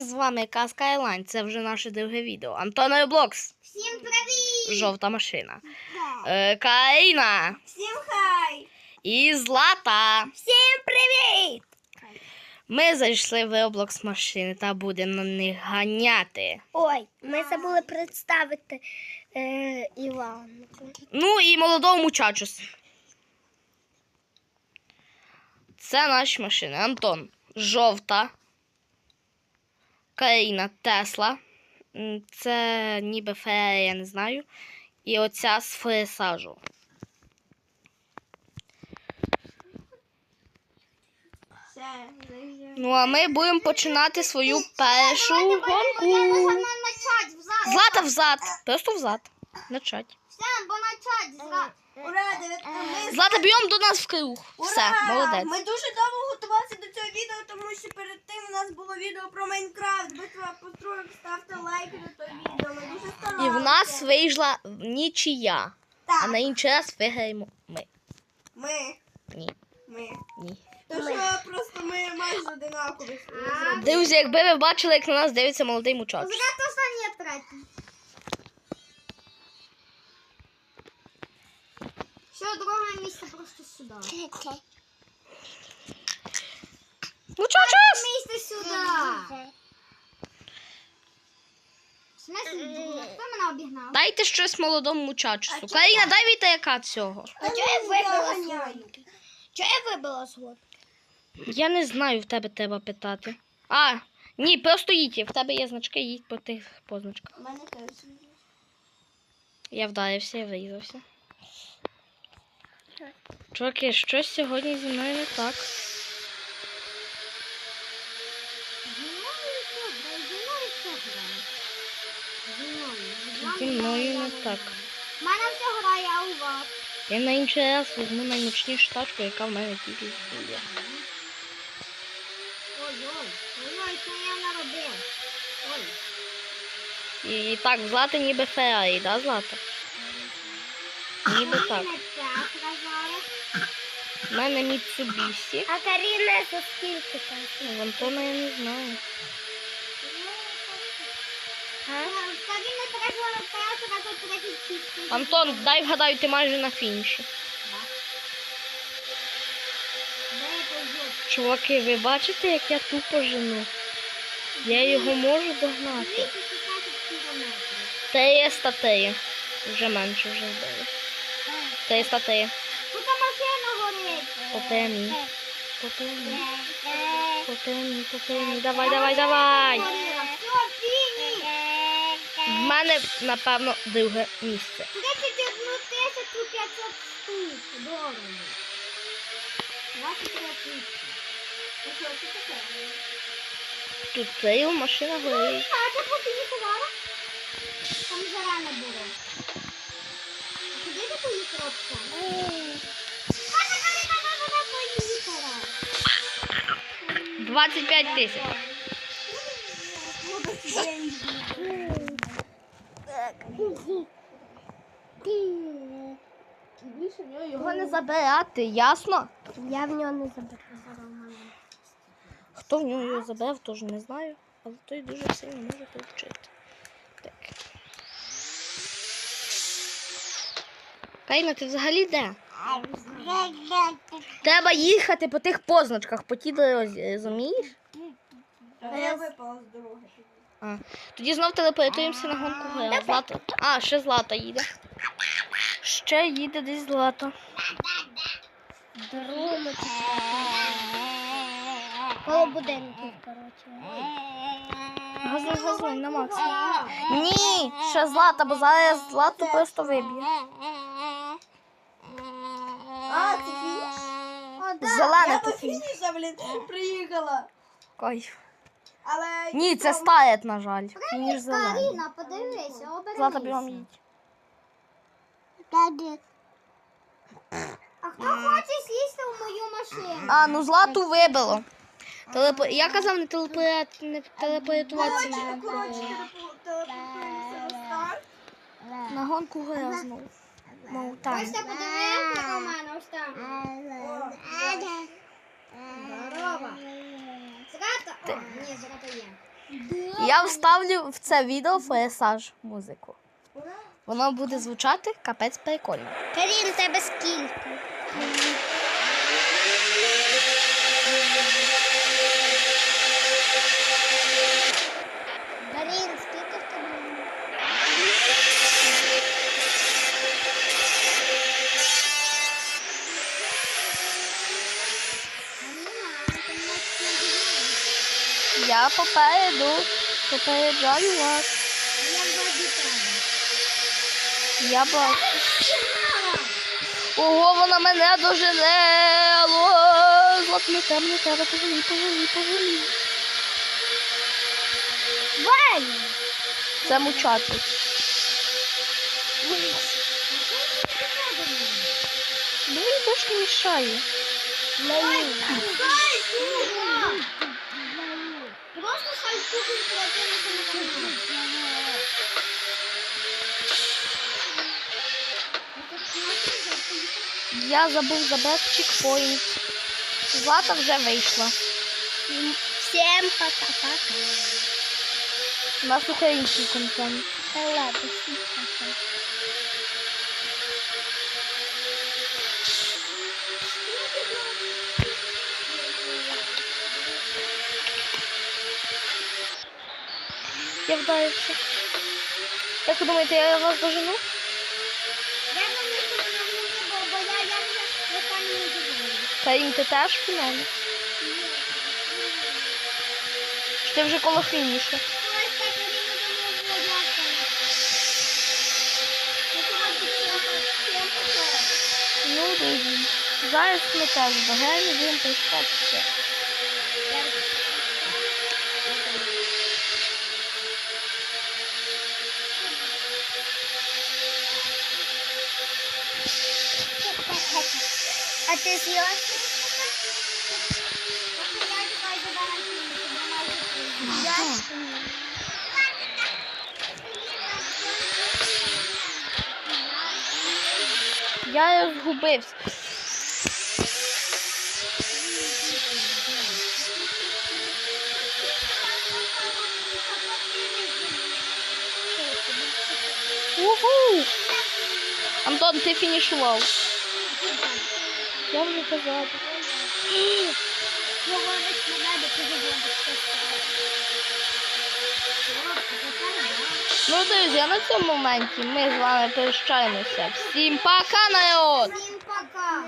З вами Казка Айлайн. Це вже наше друге відео. Антонові Блокс. Всім привіт! Жовта машина. Е, Каїна. Всім хай! І Злата. Всім привіт! Ми зайшли в Roblox машини та будемо на них ганяти. Ой, ми забули представити е, Іванку. Ну і молодому мучачус. Це наші машини. Антон. Жовта. Каріна Тесла. Це ніби фея, я не знаю. І оця з фресажу. Ну, а ми будемо починати свою першу гонку. Злата взад. Просто взад. Начать. Все, бо начать взад. Ура, дев'ят- ми, Злата, б'єм до нас в круг. Все, молодець. Ми дуже довго готувалися до цього відео, тому що перед тим у нас було відео про Майнкрафт. Битва построїк, ставте лайки на то відео. Ми дуже старалися. І в нас вийшла нічия. так, А на інший раз виграємо ми. ми, Ні, ми. ні. То що просто ми майже одинакові. Друзі, якби ви бачили, як на нас дивиться молодий мучач. Зря то третє. Що друге місце просто сюди. Мучачус! Місце сюди. В друге? Хто мене обігнав? Дайте щось молодому мучачусу. Каріна, дай вітаяка цього. А чого я вибила з гонки? Чого я вибила з гонки? Я не знаю, в тебе треба питати. А, ні, просто їдь. В тебе є значки, їдь по тих позначках. У мене теж. Я вдарився, я врізався. Чуваки, щось сьогодні зі мною не так. Зі мною не так. У мене все грає, а у вас? Я на інший раз візьму наймощнішу тачку, яка в мене тільки є. Ой-ой, ой-ой, що я наробив? Ой. І так, Злата ніби Феррарі, да, Злата? Ніби так. Мене Міцубісі. А Каріна за скільки там? Ну, Антона я не знаю. Каріна Петра Петра тут 36. Антон, дай вгадаю, ти майже на фініші. Чуваки, ви бачите, як я тупо жену? Я його можу догнати. 216 кілометрів. Те є статеї. Вже менше вже вбили. Те є статеї. Тут машина горить. Потемні. Потемні. Потемні, потемні. Давай, давай, давай. В мене, напевно, друге місце. 31 тисячу 500 штук. Дорого. 23 тисячі. Ну що, це? Тут трейл, машина горить. А це поки не товара? Там зарано було. А куди ти поїхала 25 тисяч. Його не забирати, ясно? Я в нього не заберу. Хто в нього його забрав, теж не знаю. Але той дуже сильно може повчити. Так. Кайна, ти взагалі де? Треба їхати по тих позначках, по тій дорозі, розумієш? А я випала з дороги. А. Тоді знов телепортуємося на гонку. Злата. А, ще Злата їде. Ще їде десь Злата. Другому Коло будинків, коротше. Газуй, газуй, на максимум. Ні, ще Злата, бо зараз Злату просто виб'є. А, це фініш? Зелене Я до фініша, блін, приїхала. Кайф. Але... Ні, це стаєт, на жаль. Ніж зелений. Каріна, подивися, обережись. Злата бігом їдь. А хто хоче сісти в мою машину? А, ну Злату вибило. Телепо... Я казав не, телепо... не телепортуватися на Коротше, гонку коротше, телепортуємося до старт. На гонку гора знову. Мов там. Ось так мене, ось там. Здорово. Зрата? О, ні, зрата є. Я вставлю в це відео форсаж музику. Воно буде звучати капець прикольно. Карін, тебе скільки? Я попереду, попереджаю вас. Я тебе. Бачу. Ого, вона мене дожене. Злот, не треба, не треба, поволі, поволі, поволі. Це мучати. Він трошки мішає. Просто Я забув забрати чекпоінт. Злата вже вийшла. Всем пока-пока. У нас український контент. Ладно, всем пока. Я вдарився. Як ви думаєте, я вас дожену? Я думаю, що вона не буде, бо я, я вже я там не Карін, ти теж в фіналі? Чи ти вже коло фінішу? Ну, друзі. Зараз ми теж дограємо, будемо прочитатися. А ти з'їла? Я розгубився. Уху! Антон, ти фінішував. Я вже казав. Ну, друзі, на цьому моменті ми з вами прощаємося. Всім пока, народ! Всім пока!